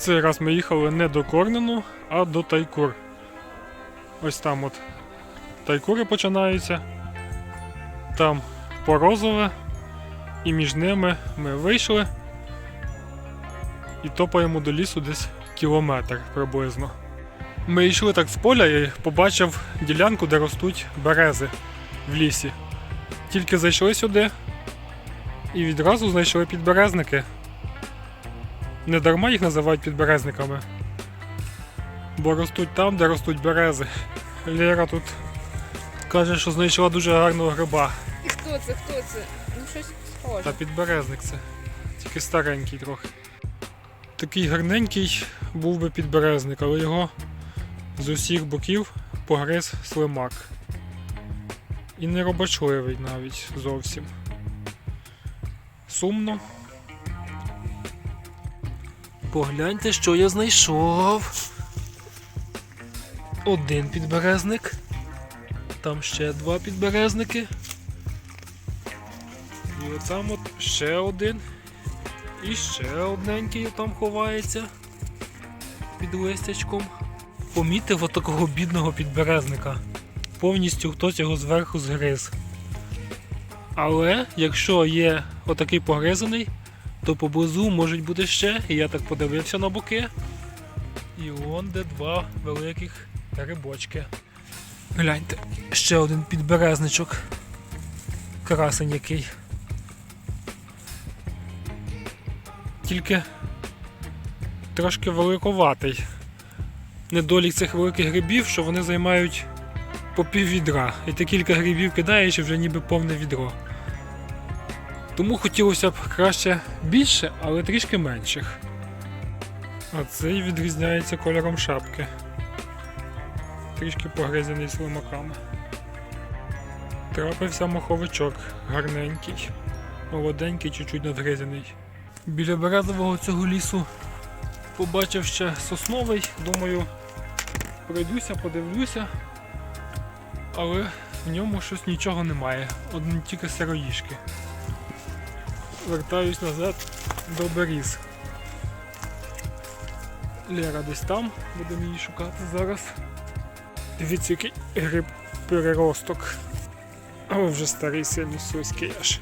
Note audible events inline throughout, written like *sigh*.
Цей раз ми їхали не до Корнену, а до Тайкур. Ось там от Тайкури починаються. Там Порозове. І між ними ми вийшли і топаємо до лісу десь кілометр приблизно. Ми йшли так з поля і побачив ділянку, де ростуть берези в лісі. Тільки зайшли сюди і відразу знайшли підберезники. Не дарма їх називають підберезниками. Бо ростуть там, де ростуть берези. Лера тут каже, що знайшла дуже гарного гриба. І хто це? Хто це? Ну щось схоже. Та підберезник це. Тільки старенький трохи. Такий гарненький був би підберезник, але його з усіх боків погриз слимак. І не робочливий навіть зовсім. Сумно. Погляньте, що я знайшов. Один підберезник. Там ще два підберезники. І оцям от ще один. І ще одненький там ховається під листячком. Помітив отакого бідного підберезника. Повністю хтось його зверху згриз. Але якщо є отакий погризаний, то поблизу можуть бути ще, я так подивився на боки. І вон де два великих грибочки. Гляньте, ще один підберезничок. Красень який. Тільки трошки великоватий. Недолік цих великих грибів, що вони займають по пів відра. І ти кілька грибів кидаєш і вже ніби повне відро. Тому хотілося б краще більше, але трішки менших. А цей відрізняється кольором шапки. Трішки погризаний слимаками. Трапився моховичок, гарненький, молоденький, чуть-чуть надгризаний. Біля березового цього лісу побачив ще сосновий, думаю, пройдуся, подивлюся, але в ньому щось нічого немає, одні тільки сироїшки. Вертаюсь назад до беріз. Лера десь там, будемо її шукати зараз. Дивіться, який гриб переросток. Але вже старий сільський аж.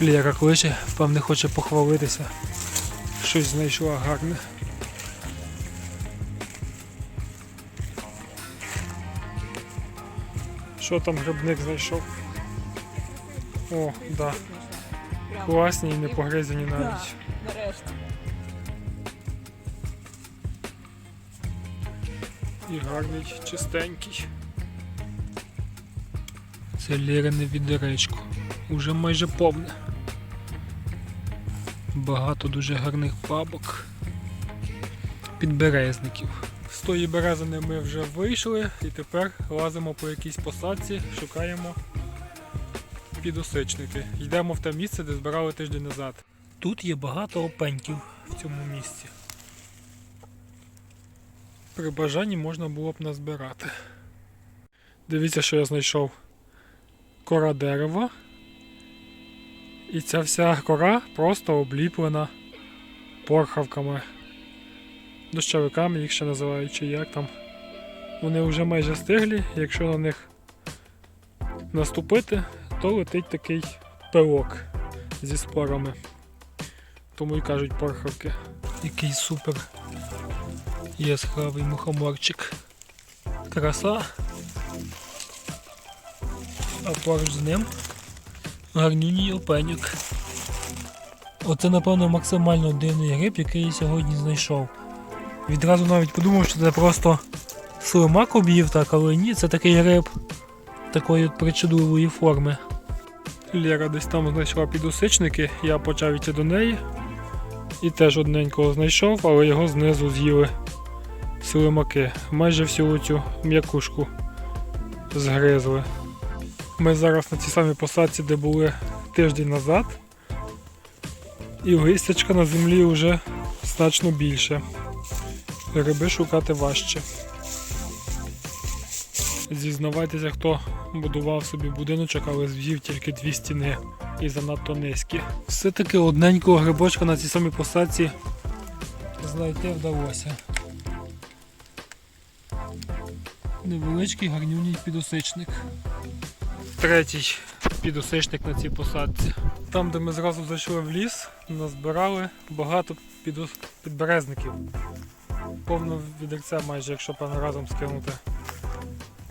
Лера кличе, певне хоче похвалитися. Щось знайшла гарне. Що там грибник знайшов? О, да. Класні і не погризані навіть. Нарешті. І гарний, чистенький. Це Лірине відеречко. Уже майже повне. Багато дуже гарних бабок. Підберезників. З тої березини ми вже вийшли і тепер лазимо по якійсь посадці, шукаємо підосичники. Йдемо в те місце, де збирали тиждень назад. Тут є багато опеньків в цьому місці. При бажанні можна було б назбирати. Дивіться, що я знайшов. Кора дерева. І ця вся кора просто обліплена порхавками. Дощовиками їх ще називають, чи як там. Вони вже майже стиглі, якщо на них наступити, то летить такий пилок зі спорами. Тому і кажуть порхавки. Який супер яскравий мухоморчик. Краса. А поруч з ним гарнюній опенюк. Оце, напевно, максимально дивний гриб, який я сьогодні знайшов. Відразу навіть подумав, що це просто слимак об'їв так, але ні, це такий гриб такої от причудливої форми. Лера десь там знайшла підусичники, я почав йти до неї. І теж одненького знайшов, але його знизу з'їли слимаки. Майже всю цю м'якушку згризли. Ми зараз на цій самій посадці, де були тиждень назад. І листячка на землі вже значно більше. Гриби шукати важче. Зізнавайтеся, хто будував собі будиночок, але звів тільки дві стіни і занадто низькі. Все-таки одненького грибочка на цій самій посадці знайти вдалося. Невеличкий гарнюній підосичник. Третій підосичник на цій посадці. Там, де ми зразу зайшли в ліс, назбирали багато підберезників. Повно відерця майже, якщо певно разом скинути.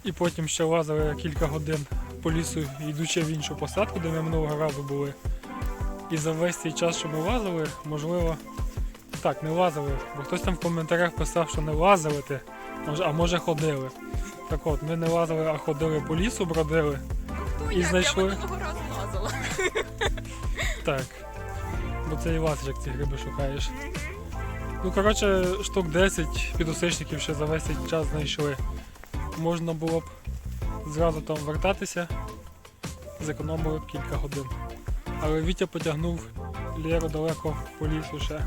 І потім ще лазили кілька годин по лісу, йдучи в іншу посадку, де ми минулого разу були. І за весь цей час, що ми лазили, можливо, так, не лазили, бо хтось там в коментарях писав, що не лазили, ти, а може ходили. Так от, ми не лазили, а ходили по лісу, бродили. Хто І як? знайшли. Я минулого разу лазила. *laughs* Так. Бо це і лазиш, як ці гриби шукаєш. Ну, коротше, штук 10 підосичників ще за весь цей час знайшли. Можна було б зразу там вертатися, зекономили б кілька годин. Але Вітя потягнув Лєру далеко по лісу ще.